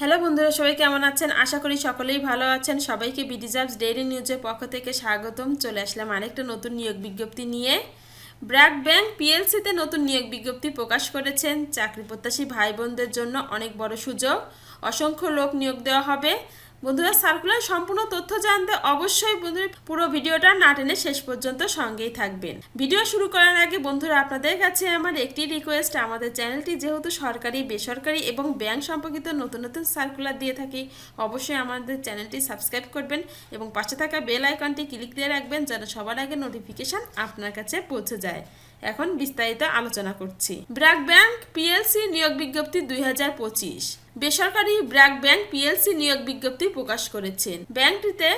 Hello বন্ধুরা, সবাই কেমন আছেন? আশা করি সকলেই ভালো আছেন। সবাইকে বিডিজার্ভস ডেইলি নিউজের পক্ষ থেকে স্বাগতম। চলে আসলাম আরেকটা নতুন নিয়োগ বিজ্ঞপ্তি নিয়ে। ব্র্যাক ব্যাংক পিএলসিতে নতুন নিয়োগ বিজ্ঞপ্তি প্রকাশ করেছেন। চাকরি প্রত্যাশী ভাই বোনদের জন্য অনেক বড় সুযোগ। অসংখ্য লোক নিয়োগ দেওয়া হবে। বন্ধুরা সার্কুলার সম্পূর্ণ তথ্য জানতে অবশ্যই বন্ধুরা পুরো ভিডিওটা না টেনে শেষ পর্যন্ত সঙ্গেই থাকবেন। ভিডিও শুরু করার আগে বন্ধুরা, আপনাদের কাছে আমার একটি রিকোয়েস্ট আমাদের চ্যানেলটি যেহেতু সরকারি, বেসরকারি এবং ব্যাংক সম্পর্কিত নতুন নতুন সার্কুলার দিয়ে থাকি, অবশ্যই আমাদের চ্যানেলটি সাবস্ক্রাইব করবেন এবং পাশে থাকা বেল আইকনটি ক্লিক দিয়ে রাখবেন যেন সবার আগে নোটিফিকেশন আপনার কাছে পৌঁছে যায়। এখন বিস্তারিত আলোচনা করছি। ব্র্যাক ব্যাংক পিএলসি নিয়োগ বিজ্ঞপ্তি দুই হাজার পঁচিশ। বেসরকারি ব্র্যাক ব্যাংক পিএলসি নিয়োগ বিজ্ঞপ্তি প্রকাশ করেছেন ব্যাংকটিতে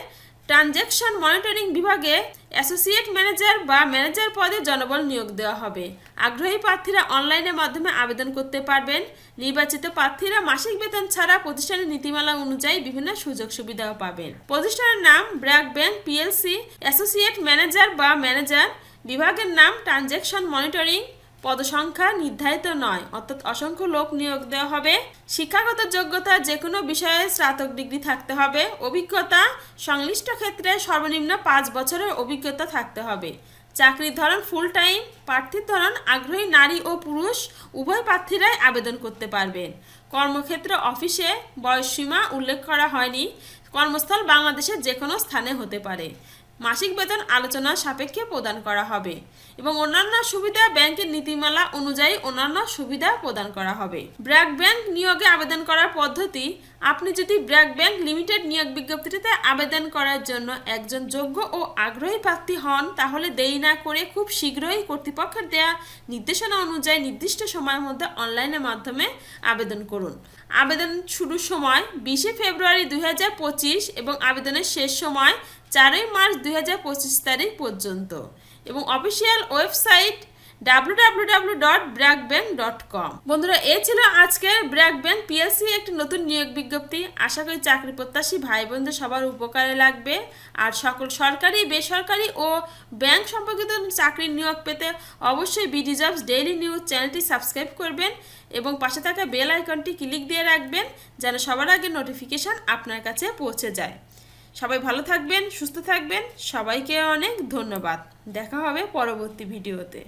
ট্রানজ্যাকশন মনিটরিং বিভাগে অ্যাসোসিয়েট ম্যানেজার বা ম্যানেজার পদে জনবল নিয়োগ দেওয়া হবে। আগ্রহী প্রার্থীরা অনলাইনের মাধ্যমে আবেদন করতে পারবেন। নির্বাচিত প্রার্থীরা মাসিক বেতন ছাড়া প্রতিষ্ঠানের নীতিমালা অনুযায়ী বিভিন্ন সুযোগ সুবিধাও পাবেন। প্রতিষ্ঠানের নাম BRAC bank PLC, associate manager বা ম্যানেজার। বিভাগের নাম ট্রানজ্যাকশন মনিটরিং পদসংখ্যা নির্ধারিত নয়, অর্থাৎ অসংখ্য লোক নিয়োগ দেওয়া হবে। শিক্ষাগত যোগ্যতা যে কোনো বিষয়ে স্নাতক ডিগ্রি থাকতে হবে। অভিজ্ঞতা সংশ্লিষ্ট ক্ষেত্রে সর্বনিম্ন পাঁচ বছরের অভিজ্ঞতা থাকতে হবে। চাকরির ধরন ফুল টাইম প্রার্থীর ধরন আগ্রহী নারী ও পুরুষ, উভয় প্রার্থীরাই আবেদন করতে পারবেন। কর্মক্ষেত্র অফিসে বয়সসীমা উল্লেখ করা হয়নি। কর্মস্থল বাংলাদেশের যে কোনো স্থানে হতে পারে। মাসিক বেতন আলোচনা সাপেক্ষে প্রদান করা হবে এবং অন্যান্য সুবিধা ব্যাংকের নীতিমালা অনুযায়ী অন্যান্য সুবিধা প্রদান করা হবে। ব্র্যাক ব্যাংক নিয়োগে আবেদন করার পদ্ধতি আপনি যদি ব্র্যাক ব্যাংক লিমিটেড নিয়োগ বিজ্ঞপ্তিটিতে আবেদন করার জন্য একজন যোগ্য ও আগ্রহী প্রার্থী হন, তাহলে দেরি না করে খুব শীঘ্রই কর্তৃপক্ষের দেয়া নির্দেশনা অনুযায়ী নির্দিষ্ট সময়ের মধ্যে অনলাইনের মাধ্যমে আবেদন করুন। আবেদন শুরুর সময় বিশে ফেব্রুয়ারি দুই হাজার পঁচিশ এবং আবেদনের শেষ সময় চারই মার্চ দুই হাজার পঁচিশ তারিখ পর্যন্ত এবং অফিসিয়াল ওয়েবসাইট www.brackbank.com বন্ধুরা, এ ছিল আজকের ব্র্যাক পিএলসি একটি নতুন নিয়োগ বিজ্ঞপ্তি। আশা করি চাকরি প্রত্যাশী ভাই বোনদের সবার উপকারে লাগবে। আর সকল সরকারি, বেসরকারি ও ব্যাংক সম্পর্কিত চাকরির নিয়োগ পেতে অবশ্যই বিডি জবস ডেইলি নিউজ চ্যানেলটি সাবস্ক্রাইব করবেন এবং পাশে থাকা বেল আইকনটি ক্লিক দিয়ে রাখবেন যেন সবার আগে নোটিফিকেশন আপনার কাছে পৌঁছে যায়। সবাই ভালো থাকবেন, সুস্থ থাকবেন। সবাইকে অনেক ধন্যবাদ। দেখা হবে পরবর্তী ভিডিওতে।